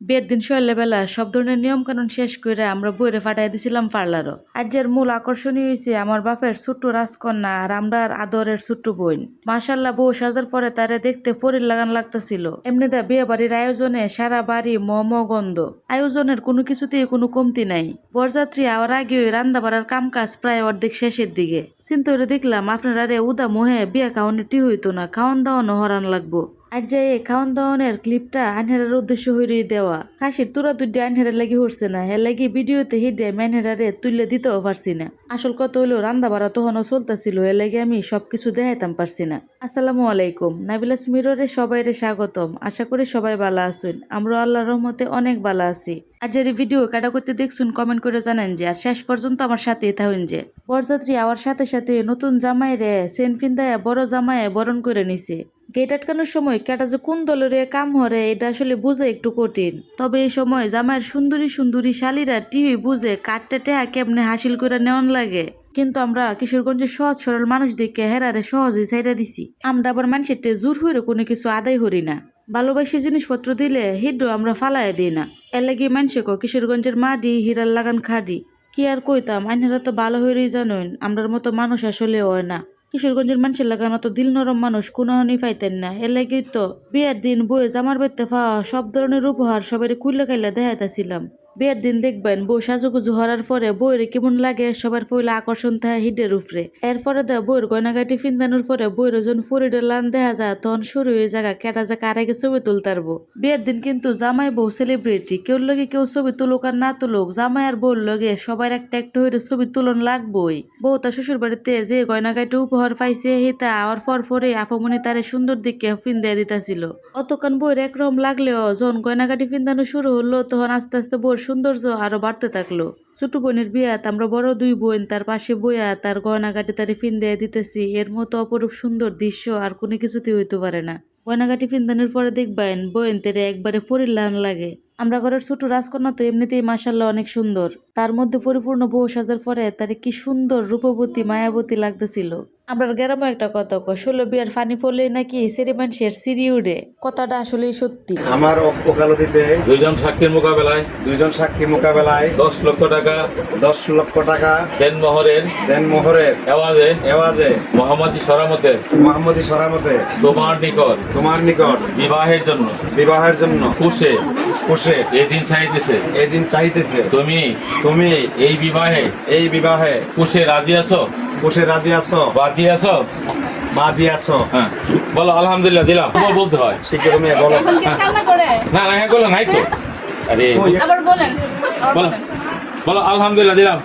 বিয়ের দিন সকালবেলা সব ধরনের নিয়ম কানুন শেষ করে আমরা বইরে ফাটাই দিছিলাম পার্লারও। আজের মূল আকর্ষণীয় হয়েছে আমার বাপের ছোট্ট রাজকন্যা আর আমরার আদরের ছোট্ট বোন। মাসাল্লাহ বউ সাজার পরে তারে দেখতে ফরির লাগান লাগতেছিল। এমনিতে বিয়ে বাড়ির আয়োজনে সারা বাড়ি মম গন্ধ। আয়োজনের কোনো কিছুতেই কোনো কমতি নাই। বরযাত্রী আওয়ার আগে রান্না বাড়ার কাম কাজ প্রায় অর্ধেক শেষের দিকে। চিন্তা দেখলাম আপনারা রে উদা মোহে বিয়া খাওয়ানো টি হইতো না, খাওয়ান দাওয়ানো হরান লাগবো। আজ যে খাওয়ান দাওয়ানের ক্লিপটা আনহেরার উদ্দেশ্য হইরে দেওয়া। কাশির তুরা দুইটা আনহেরার লাগি হচ্ছে না হে লাগি ভিডিওতে হিডে ম্যানহেরারে তুলে দিতেও পারছি না। আসল কত হইল রান্না বাড়া তখনও চলতেছিল এ লাগি আমি সবকিছু দেখাইতাম পারছি না। আসসালামু আলাইকুম নাবিলাস মিররে সবাইরে স্বাগতম। আশা করি সবাই ভালো আছেন। আমরা আল্লাহর রহমতে অনেক ভালো আছি। আজের এই ভিডিও কাটা করতে দেখছুন কমেন্ট করে জানেন যে, আর শেষ পর্যন্ত আমার সাথেই থাকুন যে। বরযাত্রী আওয়ার সাথে সাথে নতুন জামাই রে সেন ফিন্দায় বড় জামাই বরণ করে নিছে। গেট আটকানোর সময় কেটা যে কোন দলের কাম হরে, এটা আসলে বুঝে একটু কঠিন। তবে এই সময় জামাইয়ের সুন্দরী সুন্দরী শালিরা টিভি বুঝে কাটতে টেহা কেমনে হাসিল করে নেওয়ান লাগে। কিন্তু আমরা কিশোরগঞ্জের সহজ সরল মানুষ দেখে হেরারে সহজে ছাইরা দিছি। আমরা আবার মানুষের জোর হইরে কোনো কিছু আদায় করি না। ভালোবাসি জিনিসপত্র দিলে হিড্রো আমরা ফালাই দিই না। এর লাগি মানুষে কো কিশোরগঞ্জের মাডি হীরার লাগান খাডি কি আর কইতাম আইনেরা তো ভালো হইরেই জানেন আমরার মতো মানুষ আসলে হয় না। কিশোরগঞ্জের মানুষের লাগানো তো দিল নরম মানুষ কোনো হানি পাইতেন না। এর লাগি তো বিয়ের দিন বয়ে জামার বেতে পাওয়া সব ধরনের উপহার সবাই কুইলে খাইলে দেখাইতেছিলাম। বিয়ের দিন দেখবেন বউ সাজুগুজু হরার পরে বইয়ের কেমন লাগে? সবার ফইলে আকর্ষণ থাকে হিডের উপরে। এরপরে দেয় বইয়ের গয়নাগাটি ফিন্দানোর পরে বইয়ের ওজন ফরিডের লান দেখা যায়, তখন শুরু হয়ে জায়গা কেটা জায়গা আরেকে ছবি তুলতারবো বিয়ের দিন কিন্তু জামাই বউ সেলিব্রিটি কেউ লগে কেউ ছবি তুলুক আর না তুলুক, জামাই আর বউর লগে সবার একটা একটা হইরে ছবি তুলন লাগবই। বউ তার শ্বশুর বাড়িতে যে গয়নাগাটি উপহার পাইছে হিতা আওয়ার পর পরে আফমনি তারে সুন্দর দিকে ফিন্দা দিতাছিল। অতক্ষণ বইয়ের একরম লাগলেও, যখন গয়নাগাটি ফিন্দানো শুরু হলো, তখন আস্তে আস্তে বউর সৌন্দর্য আরও বাড়তে থাকল। ছোট বোনের বিয়াত আমরা বড় দুই বোন, তার পাশে বইয়া তার গয়নাগাটি তারে দিয়ে দিতেছি। এর মতো অপরূপ সুন্দর দৃশ্য আর কোনো কিছুতেই হইতে পারে না। গয়নাঘাটি ফিনদানের পরে দেখবেন বোন তেরে একবারে ফরিল্লান লাগে। আমরা ঘরের ছোট রাজকন্যা তো এমনিতেই মাসাল্লাহ অনেক সুন্দর। তার মধ্যে পরিপূর্ণ বউ সাজার পরে তারে কি সুন্দর রূপবতী মায়াবতী লাগতেছিল। আমরা গ্রামে একটা কথা কয় ষোলো বিয়ার ফানি ফলে নাকি সেরি মানুষের সিঁড়ি উড়ে। কথাটা আসলেই সত্যি। আমার ওকালতিতে দুইজন সাক্ষীর মোকাবেলায়। দুইজন সাক্ষী মোকাবেলায় দশ লক্ষ টাকা। দশ লক্ষ টাকা দেন মোহরের। দেন মোহরের। এওয়াজে। এওয়াজে। মোহাম্মদী সরামতে। মোহাম্মদী সরামতে। তোমার নিকট। তোমার নিকট। বিবাহের জন্য। বিবাহের জন্য। খুশে। খুশে। এই দিন চাইতেছে। এদিন চাইতেছে। তুমি তুমি এই বিবাহে এই বিবাহে কুশে রাজি আছো? কুশে রাজি আছো? বাদি আছো? বাদি আছো? হ্যাঁ। বলো আলহামদুলিল্লাহ দিলাম। তোমার বলতে হয়? শিখে তুমি বলো। না না হ্যাঁ বলো নাই তো আরে আবার বলেন বলো। বলো আলহামদুলিল্লাহ দিলাম।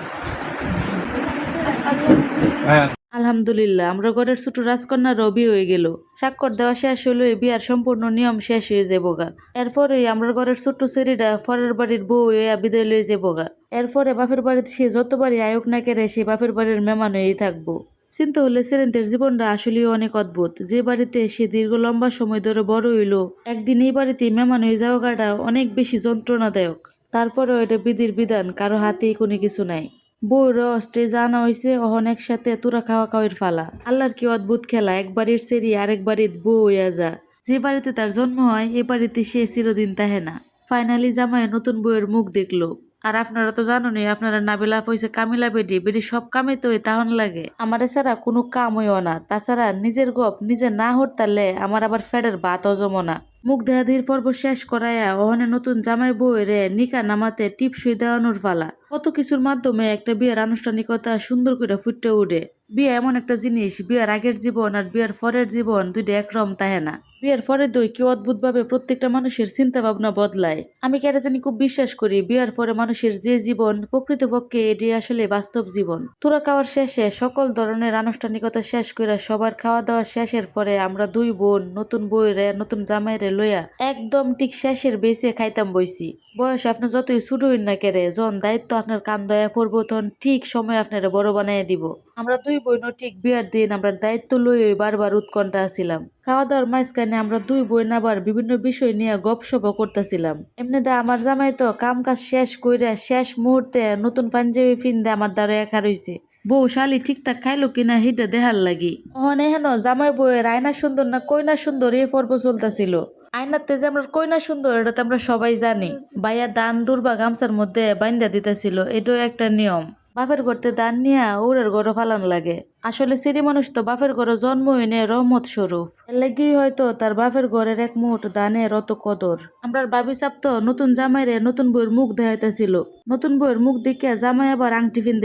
হ্যাঁ। আলহামদুলিল্লাহ, আমরা ঘরের ছোট রাজকন্যা রবি হয়ে গেল। স্বাক্ষর দেওয়া শেষ হলো বিয়ার সম্পূর্ণ নিয়ম শেষ হয়ে যাব গা এরপরে আমরা ঘরের ছোট্ট ছেড়িটা ফরের বাড়ির বউ হয়ে বিদায় লয়ে যাব গা এরপরে বাপের বাড়িতে সে যতবারই আয়োগ না কেড়ে সে বাপের বাড়ির মেহমান হয়েই থাকব। চিন্তা হলে সেরেন্তের জীবনটা আসলেই অনেক অদ্ভুত। যে বাড়িতে সে দীর্ঘ লম্বা সময় ধরে বড় হইল, একদিন এই বাড়িতে মেহমান হয়ে যাওয়াটা অনেক বেশি যন্ত্রণাদায়ক। তারপরেও এটা বিধির বিধান, কারও হাতেই কোনো কিছু নাই। বউর স্টেজ আনা হয়েছে অহন একসাথে তুরা খাওয়া খাওয়ের ফালা। আল্লাহর কি অদ্ভুত খেলা, এক বাড়ির সেরি আরেক বাড়ির বউ হইয়া যা। যে বাড়িতে তার জন্ম হয়, এ বাড়িতে সে চিরদিন তাহে না। ফাইনালি জামায় নতুন বউয়ের মুখ দেখল। আর আপনারা তো জানেনই, আপনারা নাবিলা হয়েছে কামিলা বেডি বেডি সব কামে তো তাহন লাগে। আমার ছাড়া কোনো কাম হইও না। তাছাড়া নিজের গপ নিজে না হরতালে আমার আবার ফ্যাডের বাতও জমো না। মুখ দেহাদির পর্ব শেষ করাইয়া ওহনে নতুন জামাই বউয়েরে নিকা নামাতে টিপসই দেওয়ানোর ফালা কত কিছুর মাধ্যমে একটা বিয়ের আনুষ্ঠানিকতা সুন্দর করে ফুটে উঠে। বিয়ে এমন একটা জিনিস, বিয়ের আগের জীবন আর বিয়ের পরের জীবন দুইটা একরম তাহে না। বিয়ের পরে দই কি অদ্ভুত ভাবে প্রত্যেকটা মানুষের চিন্তা ভাবনা বদলায়। আমি কেন জানি খুব বিশ্বাস করি, বিয়ের পরে মানুষের যে জীবন প্রকৃতপক্ষে এটি আসলে বাস্তব জীবন। তোরা খাওয়ার শেষে সকল ধরনের আনুষ্ঠানিকতা শেষ করে সবার খাওয়া দাওয়া শেষের পরে আমরা দুই বোন নতুন বইরে নতুন জামাইরে লইয়া একদম ঠিক শেষের বেঁচে খাইতাম বইছি। বয়স আপনি যতই ছোট হইন না কেড়ে যখন দায়িত্ব আপনার কান দয়া পড়ব তখন ঠিক সময় আপনারা বড় বানাই দিব। আমরা দুই বোনও ঠিক বিয়ার দিন আমরা দায়িত্ব লইয়ে বারবার উৎকণ্ঠা আছিলাম। খাওয়া দাওয়ার মাঝখানে আমরা দুই বোন আবার বিভিন্ন বিষয় নিয়ে গপসপও করতেছিলাম। এমনিতে আমার জামাই তো কাম কাজ শেষ কইরা শেষ মুহূর্তে নতুন পাঞ্জাবি ফিনদে আমার দ্বারা একা রইছে। বউ শালি ঠিকঠাক খাইলো কিনা হিটা দেহার লাগি। ওহন হেন জামাই বউয়ের আয়না সুন্দর না কইনা সুন্দর এ পর্ব চলতেছিল। আয়নাতে যে আমরা কইনা সুন্দর, এটা তো আমরা সবাই জানি। বাইয়া দান, দুর্বা, গামছার মধ্যে বাইন্দা দিতেছিল, এটাও একটা নিয়ম। বাপের ঘরতে দান নিয়া ওরের ঘরও ফালান লাগে। আসলে সিরি মানুষ তো বাপের ঘরে জন্ম হইনে রহমত স্বরূপ। লেগেই লাগি হয়তো তার বাপের ঘরের এক মুঠ দানের অত কদর। আমরার বাবি সাপ তো নতুন জামাইরে নতুন বইয়ের মুখ দেখাইতেছিল। নতুন বইয়ের মুখ দেখে জামাই আবার আংটি ফিন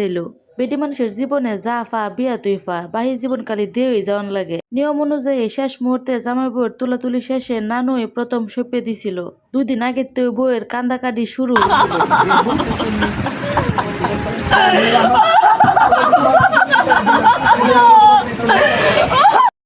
বেটি মানুষের জীবনে যা ফা, বিয়া তুই ফা, বাহি জীবন কালি দিয়ে যাওয়ান লাগে। নিয়ম অনুযায়ী শেষ মুহূর্তে জামাই বউয়ের তুলাতুলি শেষে নানুই প্রথম সপে দিছিল। দুই দিন আগে তো বউয়ের কান্দাকাটি শুরু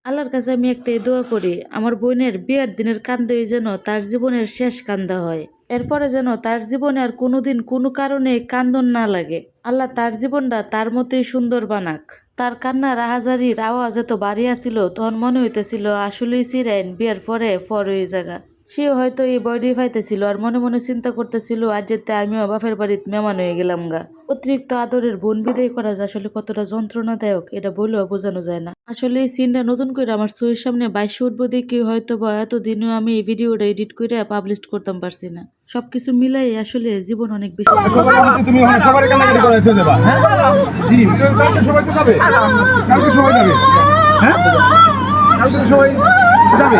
আল্লাহর কাছে আমি একটাই দোয়া করি, আমার বোনের বিয়ের দিনের কান্দই যেন তার জীবনের শেষ কান্দা হয়। এরপরে যেন তার জীবনে আর কোনোদিন কোনো কারণে কান্দন না লাগে। আল্লাহ তার জীবনটা তার মতোই সুন্দর বানাক। তার কান্নার আহাজারির আওয়াজ এত বাড়িয়াছিল তখন মনে হইতেছিল, আসলেই সিরাইন, বিয়ের পরে ফর হয়ে জায়গা সে হয়তো এই বডি ফাইতেছিল আর মনে মনে চিন্তা করতেছিল আজ যেতে আমিও বাপের বাড়িতে মেমান হয়ে গেলাম গা। অতিরিক্ত আদরের বোন বিদায় করা যে আসলে কতটা যন্ত্রণাদায়ক এটা বলেও বোঝানো যায় না। আসলে এই সিনটা নতুন করে আমার চোখের সামনে বাইশে উঠবো দেখে হয়তো বা এতদিনও আমি এই ভিডিওটা এডিট করে পাবলিশ করতাম পারছি না। সবকিছু মিলাই আসলে জীবন অনেক বেশি তুমি সবার হ্যাঁ? সবাই যাবে। কালকে সবাই যাবে হ্যাঁ কালকে তো সবাই যাবে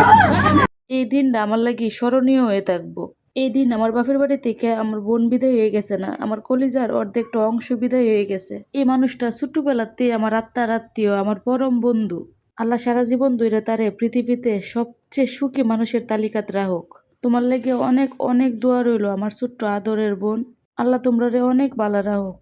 এই দিনটা আমার লাগি স্মরণীয় হয়ে থাকব। এই দিন আমার বাপের বাড়ি থেকে আমার বোন বিদায় হয়ে গেছে না, আমার কলিজার অর্ধেকটা অংশ বিদায় হয়ে গেছে। এই মানুষটা ছোট্টবেলাতে আমার আত্মার আত্মীয়, আমার পরম বন্ধু। আল্লাহ সারা জীবন ধরে তারে পৃথিবীতে সবচেয়ে সুখী মানুষের তালিকাত রাখুক তোমার লেগে অনেক অনেক দোয়া রইল আমার ছোট্ট আদরের বোন। আল্লাহ তোমরা রে অনেক বালা রাখুক